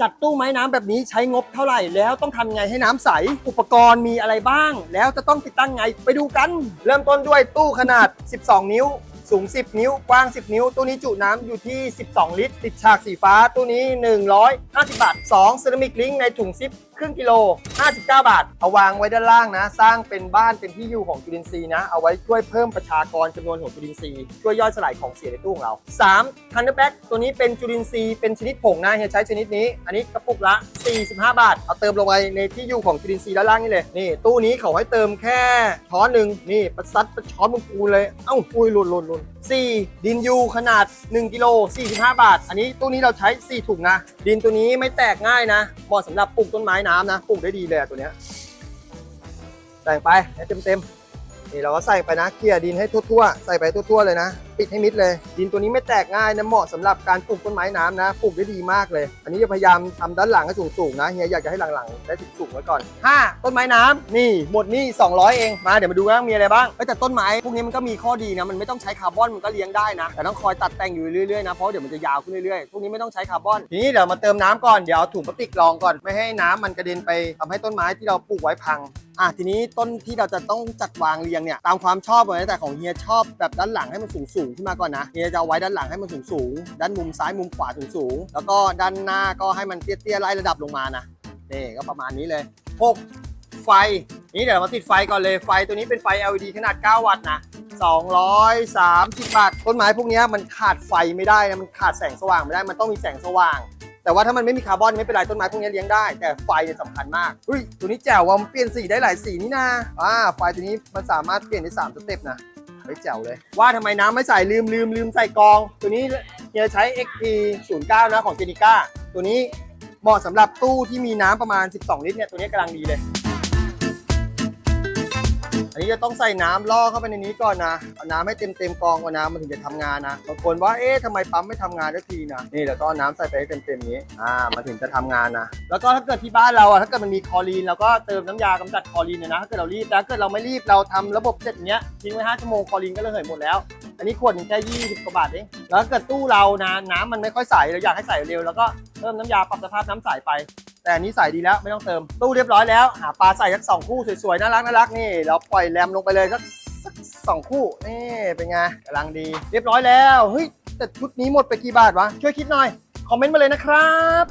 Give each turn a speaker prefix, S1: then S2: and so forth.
S1: จัดตู้ไม้น้ำแบบนี้ใช้งบเท่าไหร่ แล้วต้องทำไงให้น้ำใส อุปกรณ์มีอะไรบ้าง แล้วจะต้องติดตั้งไงไปดูกัน เริ่มต้นด้วยตู้ขนาด 12 นิ้ว สูง 10 นิ้ว กว้าง 10 นิ้ว ตู้นี้จุน้ำอยู่ที่ 12 ลิตร ติดฉากสีฟ้า ตู้นี้ 150 บาท2เซรามิกลิงในถุงซิปครึ่งกิโล 59 บาท เอาวางไว้ด้านล่างนะ สร้างเป็นบ้านเป็นที่อยู่ของจุลินทรีย์นะ เอาไว้ช่วยเพิ่มประชากรจำนวนของจุลินทรีย์ ช่วยย่อยสลายของเสียในตู้ของเรา3ทันเดอร์แบ็กตัวนี้เป็นจุลินทรีย์เป็นชนิดผงนะเฮียใช้ชนิดนี้ อันนี้กระปุกละ 45 บาท เอาเติมลงไปในที่อยู่ของจุลินทรีย์ด้านล่างนี่เลย นี่ ตู้นี้เขาให้เติมแค่ช้อนหนึ่งนี่ประซัดประช้อนมึงกูเลย เอ้าอุ้ยหล่นหล่นหลน4ดินยูขนาด 1กิโล45 บาท อันนี้ตู้นี้เราใช้ 4 ถุงนะ ดินตัวนี้ไม่แตกง่ายนะ เหมาะสำหรับปลูกต้นไม้น้ำนะ ปลูกได้ดีเลยตัวเนี้ยใส่ไปให้เต็มๆนี่เราก็ใส่ไปนะ เกลี่ยดินให้ทั่วๆ ใส่ไปทั่วๆเลยนะปิดให้มิดเลย ดินตัวนี้ไม่แตกง่ายนะเหมาะสำหรับการปลูกต้นไม้น้ำนะปลูกได้ดีมากเลย อันนี้จะพยายามทำด้านหลังให้สูงๆนะเฮียอยากจะให้หลังๆได้สูงๆไว้ก่อน 5 ต้นไม้น้ำนี่หมดนี่200 เองมาเดี๋ยวมาดูว่ามีอะไรบ้างแต่ต้นไม้พวกนี้มันก็มีข้อดีนะมันไม่ต้องใช้คาร์บอนมันก็เลี้ยงได้นะแต่ต้องคอยตัดแต่งอยู่เรื่อยๆนะเพราะเดี๋ยวมันจะยาวขึ้นเรื่อยๆพวกนี้ไม่ต้องใช้คาร์บอนทีนี้เดี๋ยวมาเติมน้ำก่อนเดี๋ยวถุงพลาสติกรองก่อนไม่ให้น้ำมันกระเด็นไปทำให้ต้นไม้ที่เราปลูกไว้พังอะทีนี้ต้นที่เราจะต้องจัดวางเรียงเนี่ยตามความชอบเลยแต่ของเฮียชอบแบบด้านหลังให้มันสูงสูงขึ้นมาก่อนนะเฮียจะเอาไว้ด้านหลังให้มันสูงสูงด้านมุมซ้ายมุมขวาสูงสูงแล้วก็ด้านหน้าก็ให้มันเตี้ยๆไล่ระดับลงมานะนี่ก็ประมาณนี้เลยหกไฟนี่เดี๋ยวเรามาติดไฟก่อนเลยไฟตัวนี้เป็นไฟ LED ขนาด 9 วัตต์นะ230 บาทต้นไม้พวกนี้มันขาดไฟไม่ได้นะมันขาดแสงสว่างไม่ได้มันต้องมีแสงสว่าง แต่ว่าถ้ามันไม่มีคาร์บอนไม่เป็นไรต้นไม้พวกนี้เลี้ยงได้ แต่ไฟเนี่ยสำคัญมากเฮ้ยตัวนี้แจ๋วว่ามันเปลี่ยนสีได้หลายสีนี่นะอ่าไฟตัวนี้มันสามารถเปลี่ยนได้3สเต็ปนะ เฮ้ยแจ๋วเลย ว่าทำไมน้ำไม่ใส่ลืมลืมลืมใส่กอง ตัวนี้เฮียใช้ XP 09 นะของเจนิก้าตัวนี้เหมาะสำหรับตู้ที่มีน้ำประมาณ 12 ลิตรเนี่ยตัวนี้กำลังดีเลย อันนี้จะต้องใส่น้ำล่อเข้าไปในนี้ก่อนนะเอาน้ำให้เต็มเต็มกองก่อนนะมันถึงจะทำงานนะบางคนว่าเอ๊ะทำไมปั๊มไม่ทำงานสักทีนะนี่เดี๋ยวต้องเอาน้ำใส่ไปให้เต็มเต็มนี้อ่ามันถึงจะทำงานนะแล้วก็ถ้าเกิดที่บ้านเราอะถ้าเกิดมันมีคลอรีนเราก็เติมน้ำยากำจัดคลอรีนเนี่ยนะถ้าเกิดเรารีบแต่ถ้าเกิดเราไม่รีบเราทำระบบเสร็จเงี้ยทิ้งไว้5ชั่วโมงคลอรีนก็ระเหยหมดแล้วอันนี้ขวดนึงแค่20กว่าบาทเองแล้วถ้าเกิดตู้เรานะน้ำมันไม่ค่อยใสเราอยากให้ใสเร็วแล้วก็เพิ่มน้ำยาปรับสภาพน้ำใสไป แต่อันนี้ใส่ดีแล้วไม่ต้องเติม ตู้เรียบร้อยแล้ว หาปลาใส่สักสองคู่สวยๆน่ารักน่ารักนี่เราปล่อยแรมลงไปเลยสักสักสองคู่นี่เป็นไงกำลังดี เรียบร้อยแล้วเฮ้ยแต่ชุดนี้หมดไปกี่บาทวะช่วยคิดหน่อยคอมเมนต์มาเลยนะครับ